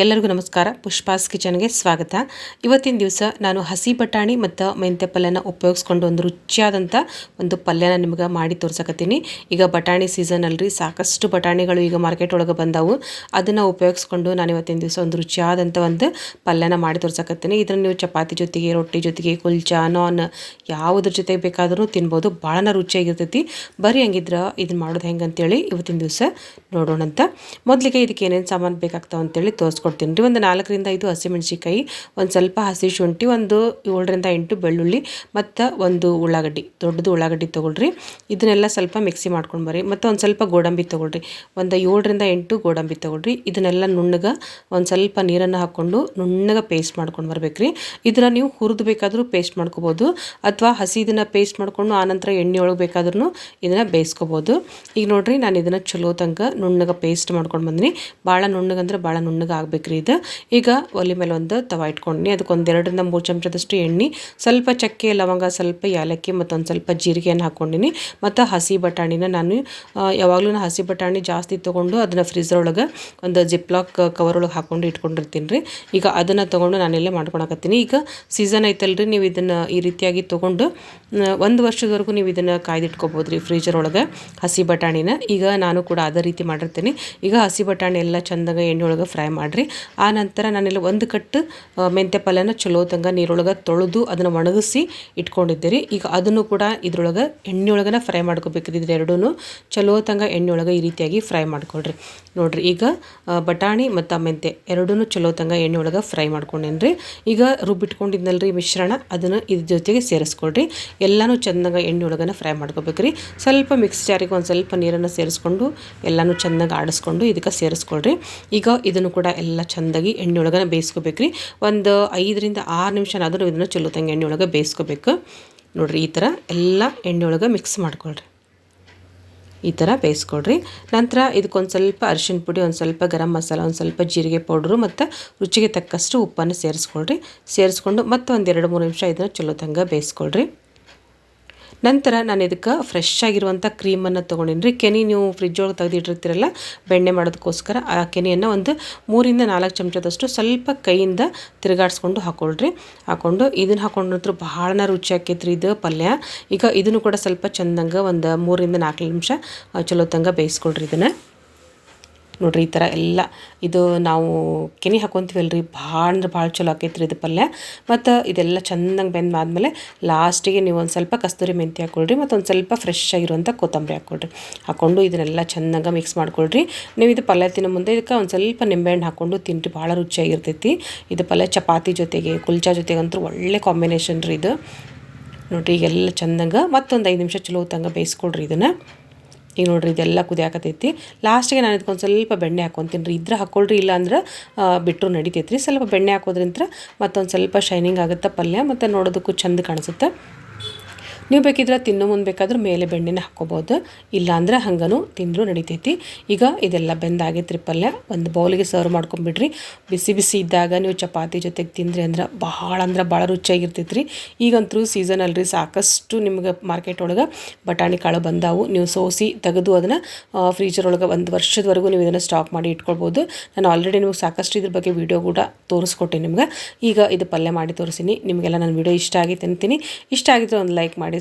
ಎಲ್ಲರಿಗೂ ನಮಸ್ಕಾರ. ಪುಷ್ಪಾಸ್ ಕಿಚನ್ಗೆ ಸ್ವಾಗತ. ಇವತ್ತಿನ ದಿವಸ ನಾನು ಹಸಿ ಬಟಾಣಿ ಮತ್ತು ಮೆಂತ್ಯ ಪಲ್ಯನ ಉಪಯೋಗಿಸ್ಕೊಂಡು ಒಂದು ರುಚಿಯಾದಂಥ ಒಂದು ಪಲ್ಯನ ನಿಮ್ಗೆ ಮಾಡಿ ತೋರ್ಸಕತ್ತೀನಿ. ಈಗ ಬಟಾಣಿ ಸೀಸನ್ ಅಲ್ರಿ, ಸಾಕಷ್ಟು ಬಟಾಣಿಗಳು ಈಗ ಮಾರ್ಕೆಟ್ ಒಳಗೆ ಬಂದವು. ಅದನ್ನು ಉಪಯೋಗಿಸ್ಕೊಂಡು ನಾನು ಇವತ್ತಿನ ದಿವಸ ಒಂದು ರುಚಿಯಾದಂಥ ಒಂದು ಪಲ್ಯನ ಮಾಡಿ ತೋರ್ಸಕತ್ತೀನಿ. ಇದನ್ನು ನೀವು ಚಪಾತಿ ಜೊತೆಗೆ, ರೊಟ್ಟಿ ಜೊತೆಗೆ, ಕುಲ್ಚಾ, ನಾನ್ ಯಾವುದ್ರ ಜೊತೆಗೆ ಬೇಕಾದರೂ ತಿನ್ಬೋದು. ಭಾಳನ ರುಚಿಯಾಗಿರ್ತೈತಿ. ಬರೀ ಹಂಗಿದ್ರೆ ಇದನ್ನು ಮಾಡೋದು ಹೆಂಗೆ ಅಂತೇಳಿ ಇವತ್ತಿನ ದಿವಸ ನೋಡೋಣಂತ. ಮೊದಲಿಗೆ ಇದಕ್ಕೆ ಏನೇನು ಸಾಮಾನು ಬೇಕಾಗ್ತಾವೆ ಅಂತೇಳಿ ಕೊಡ್ತೀನಿ ರೀ. ಒಂದು ನಾಲ್ಕರಿಂದ ಐದು ಹಸಿಮೆಣ್ಸಿಕಾಯಿ ಒಂದು ಸ್ವಲ್ಪ ಹಸಿ ಶುಂಠಿ, ಒಂದು ಏಳರಿಂದ ಎಂಟು ಬೆಳ್ಳುಳ್ಳಿ ಮತ್ತು ಒಂದು ಉಳ್ಳಾಗಡ್ಡಿ, ದೊಡ್ಡದು ಉಳ್ಳಾಗಡ್ಡಿ ತೊಗೊಳ್ರಿ. ಇದನ್ನೆಲ್ಲ ಸ್ವಲ್ಪ ಮಿಕ್ಸಿ ಮಾಡ್ಕೊಂಡು ಬರ್ರಿ. ಮತ್ತು ಒಂದು ಸ್ವಲ್ಪ ಗೋಡಂಬಿ ತೊಗೊಳ್ರಿ. ಒಂದು ಏಳರಿಂದ ಎಂಟು ಗೋಡಂಬಿ ತೊಗೊಳ್ರಿ. ಇದನ್ನೆಲ್ಲ ನುಣ್ಣಗೆ ಒಂದು ಸ್ವಲ್ಪ ನೀರನ್ನು ಹಾಕ್ಕೊಂಡು ನುಣ್ಣಗೆ ಪೇಸ್ಟ್ ಮಾಡ್ಕೊಂಡು ಬರ್ಬೇಕ್ರಿ. ಇದನ್ನು ನೀವು ಹುರಿದು ಬೇಕಾದರೂ ಪೇಸ್ಟ್ ಮಾಡ್ಕೋಬೋದು. ಅಥವಾ ಹಸಿ ಇದನ್ನು ಪೇಸ್ಟ್ ಮಾಡ್ಕೊಂಡು ಆನಂತರ ಎಣ್ಣೆ ಒಳಗೆ ಬೇಕಾದ್ರೂ ಇದನ್ನು ಬೇಯಿಸ್ಕೋಬೋದು. ಈಗ ನೋಡಿರಿ, ನಾನು ಇದನ್ನು ಚಲೋ ತನಕ ನುಣ್ಣಗೆ ಪೇಸ್ಟ್ ಮಾಡ್ಕೊಂಡು ಬಂದಿನಿ. ಭಾಳ ನುಣ್ಣಗಂದ್ರೆ ಭಾಳ ನುಣ್ಣಗೆ ಆಗ್ಬೇಕ್ರಿ ಇದು. ಈಗ ಒಲೆ ಮೇಲೆ ಒಂದು ತವ ಇಟ್ಕೊಂಡು ಅದಕ್ಕೆ ಒಂದು ಎರಡರಿಂದ ಮೂರು ಚಮಚದಷ್ಟು ಎಣ್ಣೆ, ಸ್ವಲ್ಪ ಚಕ್ಕೆ, ಲವಂಗ, ಸ್ವಲ್ಪ ಏಲಕ್ಕಿ ಮತ್ತೊಂದು ಸ್ವಲ್ಪ ಜೀರಿಗೆಯನ್ನು ಹಾಕ್ಕೊಂಡಿನಿ ಮತ್ತು ಹಸಿ ಬಟಾಣಿನ ನಾನು ಯಾವಾಗಲೂ ಹಸಿ ಬಟಾಣಿ ಜಾಸ್ತಿ ತೊಗೊಂಡು ಅದನ್ನು ಫ್ರಿಜರ್ ಒಳಗೆ ಒಂದು ಜಿಪ್ಲಾಕ್ ಕವರ್ ಒಳಗೆ ಹಾಕ್ಕೊಂಡು ಇಟ್ಕೊಂಡಿರ್ತೀನಿ ರೀ. ಈಗ ಅದನ್ನು ತೊಗೊಂಡು ನಾನೆಲ್ಲೇ ಮಾಡ್ಕೊಳಕತ್ತೀನಿ. ಈಗ ಸೀಸನ್ ಐತಲ್ರಿ, ನೀವು ಇದನ್ನು ಈ ರೀತಿಯಾಗಿ ತೊಗೊಂಡು ಒಂದು ವರ್ಷದವರೆಗೂ ನೀವು ಇದನ್ನು ಕಾಯ್ದಿಟ್ಕೊಬೋದು ರೀ ಫ್ರೀಜರ್ ಒಳಗೆ ಹಸಿ ಬಟಾಣಿನ. ಈಗ ನಾನು ಕೂಡ ಅದೇ ರೀತಿ ಮಾಡಿರ್ತೀನಿ. ಈಗ ಹಸಿ ಬಟಾಣಿ ಎಲ್ಲ ಚಂದಾಗ ಎಣ್ಣೆ ಒಳಗೆ ಫ್ರೈ ಮಾಡಿರಿ. ಆ ನಂತರ ನಾನಿಲ್ಲಿ ಒಂದು ಕಟ್ಟು ಮೆಂತ್ಯ ಪಲ್ಯನ ಚಲೋತಂಗ ನೀರೊಳಗೆ ತೊಳೆದು ಅದನ್ನು ಒಣಗಿಸಿ ಇಟ್ಕೊಂಡಿದ್ದೀರಿ. ಈಗ ಅದನ್ನು ಕೂಡ ಇದ್ರೊಳಗೆ ಎಣ್ಣೆ ಒಳಗನ ಫ್ರೈ ಮಾಡ್ಕೋಬೇಕ್ರಿ ಇದ್ರ ಎರಡೂ ಚಲೋತಂಗ ಎಣ್ಣೆ ಒಳಗೆ ಈ ರೀತಿಯಾಗಿ ಫ್ರೈ ಮಾಡ್ಕೊಳ್ರಿ. ನೋಡಿರಿ, ಈಗ ಬಟಾಣಿ ಮತ್ತು ಮೆಂತ್ಯ ಎರಡೂ ಚಲೋ ತಂಗ ಎಣ್ಣೆ ಒಳಗೆ ಫ್ರೈ ಮಾಡ್ಕೊಂಡೇನ್ರಿ. ಈಗ ರುಬ್ಬಿಟ್ಕೊಂಡಿದ್ನಲ್ರಿ ಮಿಶ್ರಣ, ಅದನ್ನು ಇದ್ರ ಜೊತೆಗೆ ಸೇರಿಸ್ಕೊಳ್ರಿ. ಎಲ್ಲನೂ ಚೆಂದಾಗ ಎಣ್ಣೆ ಫ್ರೈ ಮಾಡ್ಕೋಬೇಕ್ರಿ. ಸ್ವಲ್ಪ ಮಿಕ್ಸ್ ಜಾರಿಗೆ ಒಂದು ಸ್ವಲ್ಪ ನೀರನ್ನು ಸೇರಿಸ್ಕೊಂಡು ಎಲ್ಲನೂ ಚೆನ್ನಾಗಿ ಆಡಿಸ್ಕೊಂಡು ಇದಕ್ಕೆ ಸೇರಿಸ್ಕೊಳ್ರಿ. ಈಗ ಇದನ್ನು ಕೂಡ ಎಲ್ಲ ಚೆಂದಾಗಿ ಎಣ್ಣೆ ಒಳಗನ ಬೇಯಿಸ್ಕೋಬೇಕ್ರಿ ಒಂದು ಐದರಿಂದ ಆರು ನಿಮಿಷನಾದರೂ ಇದನ್ನು ಚಲೋ ತಂಗ ಎಣ್ಣೆ ಒಳಗೆ ಬೇಯಿಸ್ಕೋಬೇಕು. ನೋಡಿರಿ ಈ ಥರ ಎಲ್ಲ ಎಣ್ಣೆ ಒಳಗೆ ಮಿಕ್ಸ್ ಮಾಡ್ಕೊಳ್ರಿ. ಈ ಥರ ಬೇಯಿಸ್ಕೊಳ್ರಿ. ನಂತರ ಇದಕ್ಕೊಂದು ಸ್ವಲ್ಪ ಅರಿಶಿನ ಪುಡಿ, ಒಂದು ಸ್ವಲ್ಪ ಗರಂ ಮಸಾಲ, ಒಂದು ಸ್ವಲ್ಪ ಜೀರಿಗೆ ಪೌಡ್ರು ಮತ್ತು ರುಚಿಗೆ ತಕ್ಕಷ್ಟು ಉಪ್ಪನ್ನು ಸೇರಿಸ್ಕೊಳ್ರಿ. ಸೇರಿಸ್ಕೊಂಡು ಮತ್ತೆ ಒಂದು ಎರಡು ಮೂರು ನಿಮಿಷ ಇದನ್ನು ಚಲೋ ತಂಗ ಬೇಯಿಸ್ಕೊಳ್ರಿ. ನಂತರ ನಾನು ಇದಕ್ಕೆ ಫ್ರೆಶ್ ಆಗಿರುವಂಥ ಕ್ರೀಮನ್ನು ತೊಗೊಂಡಿನಿ ರೀ ಕೆನೆ ನೀವು ಫ್ರಿಜ್ ಒಳಗೆ ತೆಗೆದಿಟ್ಟಿರ್ತೀರಲ್ಲ, ಬೆಣ್ಣೆ ಮಾಡೋದಕ್ಕೋಸ್ಕರ ಆ ಕೆನೆಯನ್ನು ಒಂದು ಮೂರಿಂದ ನಾಲ್ಕು ಚಮಚದಷ್ಟು ಸ್ವಲ್ಪ ಕೈಯಿಂದ ತಿರುಗಾಡಿಸ್ಕೊಂಡು ಹಾಕೊಳ್ರಿ. ಹಾಕೊಂಡು ಇದನ್ನು ಹಾಕೊಂಡು ನಂತರ ಭಾಳ ರುಚಿ ಆಕೈತ್ರಿ ಇದು ಪಲ್ಯ. ಈಗ ಇದನ್ನು ಕೂಡ ಸ್ವಲ್ಪ ಚೆಂದಂಗೆ ಒಂದು ಮೂರಿಂದ ನಾಲ್ಕು ನಿಮಿಷ ಚಲೋ ತಂಗ ಬೇಯಿಸ್ಕೊಳ್ರಿ ಇದನ್ನು. ನೋಡಿರಿ ಈ ಥರ ಎಲ್ಲ ಇದು ನಾವು ಕೆನೆ ಹಾಕೊತೀವಲ್ರಿ, ಭಾಳ ಅಂದ್ರೆ ಭಾಳ ಚಲೋ ಆಕೈತ್ರಿ ಇದು ಪಲ್ಯ. ಮತ್ತು ಇದೆಲ್ಲ ಚೆಂದಂಗೆ ಬೆಂದಾದ್ಮೇಲೆ ಲಾಸ್ಟಿಗೆ ನೀವು ಒಂದು ಸ್ವಲ್ಪ ಕಸ್ತೂರಿ ಮೆಂತ್ಯ ಹಾಕ್ಕೊಳ್ರಿ ಮತ್ತು ಒಂದು ಸ್ವಲ್ಪ ಫ್ರೆಶ್ ಆಗಿರುವಂಥ ಕೊತ್ತಂಬರಿ ಹಾಕ್ಕೊಳ್ರಿ ಹಾಕ್ಕೊಂಡು ಇದನ್ನೆಲ್ಲ ಚೆನ್ನಾಗಿ ಮಿಕ್ಸ್ ಮಾಡ್ಕೊಳ್ರಿ. ನೀವು ಇದು ಪಲ್ಯ ತಿನ್ನೋ ಮುಂದೆ ಇದಕ್ಕೆ ಒಂದು ಸ್ವಲ್ಪ ನಿಂಬೆಹಣ್ಣು ಹಾಕ್ಕೊಂಡು ತಿನ್ನಿರಿ ಭಾಳ ರುಚಿಯಾಗಿರ್ತೈತಿ. ಇದು ಪಲ್ಯ ಚಪಾತಿ ಜೊತೆಗೆ, ಕುಲ್ಚಾ ಜೊತೆಗಂತೂ ಒಳ್ಳೆ ಕಾಂಬಿನೇಷನ್ ರೀ ಇದು. ನೋಡಿರಿ ಈಗೆಲ್ಲ ಚೆಂದಂಗೆ ಮತ್ತೊಂದು ಐದು ನಿಮಿಷ ಚಲೋ ತಂಗ ಬೇಯಿಸ್ಕೊಳ್ರಿ ಇದನ್ನು. ಈಗ ನೋಡ್ರಿ ಇದೆಲ್ಲ ಕುದಿಯಾಕತೈತಿ. ಲಾಸ್ಟಿಗೆ ನಾನು ಇದಕ್ಕೊಂದು ಸ್ವಲ್ಪ ಬೆಣ್ಣೆ ಹಾಕ್ಕೊತೀನಿ ರೀ. ಇದ್ರೆ ಹಾಕ್ಕೊಳ್ರಿ ಇಲ್ಲ ಅಂದ್ರೆ ಬಿಟ್ಟರು ನಡಿತೈತೆ ರೀ ಸ್ವಲ್ಪ ಬೆಣ್ಣೆ ಹಾಕೋದ್ರಿಂದ ಮತ್ತೊಂದು ಸ್ವಲ್ಪ ಶೈನಿಂಗ್ ಆಗುತ್ತೆ ಪಲ್ಯ, ಮತ್ತು ನೋಡೋದಕ್ಕೂ ಚಂದ ಕಾಣಿಸುತ್ತೆ. ನೀವು ಬೇಕಿದ್ರೆ ತಿನ್ನೋ ಮುಂದೆ ಬೇಕಾದ್ರೆ ಮೇಲೆ ಬೆಣ್ಣೆನ ಹಾಕ್ಕೋಬೋದು. ಇಲ್ಲಾಂದ್ರೆ ಹಂಗನು ತಿಂದರೂ ನಡಿತೈತಿ. ಈಗ ಇದೆಲ್ಲ ಬೆಂದಾಗೈತ್ರಿ ಪಲ್ಯ ಒಂದು ಬೌಲಿಗೆ ಸರ್ವ್ ಮಾಡ್ಕೊಂಬಿಡ್ರಿ. ಬಿಸಿ ಬಿಸಿ ಇದ್ದಾಗ ನೀವು ಚಪಾತಿ ಜೊತೆಗೆ ತಿಂದ್ರಿ ಅಂದ್ರೆ ಭಾಳ ಅಂದ್ರೆ ಭಾಳ ರುಚಿಯಾಗಿರ್ತೈತಿ ರೀ ಈಗಂತೂ ಸೀಸನ್ ಅಲ್ರಿ, ಸಾಕಷ್ಟು ನಿಮ್ಗೆ ಮಾರ್ಕೆಟ್ ಒಳಗೆ ಬಟಾಣಿ ಕಾಳು ಬಂದಾವು. ನೀವು ಸೋಸಿ ತೆಗೆದು ಅದನ್ನು ಫ್ರೀಜರ್ ಒಳಗೆ ಒಂದು ವರ್ಷದವರೆಗೂ ನೀವು ಇದನ್ನು ಸ್ಟಾಕ್ ಮಾಡಿ ಇಟ್ಕೊಳ್ಬೋದು. ನಾನು ಆಲ್ರೆಡಿ ನಿಮಗೆ ಸಾಕಷ್ಟು ಇದ್ರ ಬಗ್ಗೆ ವೀಡಿಯೋ ಕೂಡ ತೋರಿಸ್ಕೊಟ್ಟೆ ನಿಮ್ಗೆ. ಈಗ ಇದು ಪಲ್ಯ ಮಾಡಿ ತೋರಿಸಿನಿ. ನಿಮಗೆಲ್ಲ ನನ್ನ ವೀಡಿಯೋ ಇಷ್ಟ ಆಗಿ ತಿಂತೀನಿ. ಇಷ್ಟ ಆಗಿದ್ರೆ ಒಂದು ಲೈಕ್ ಮಾಡಿ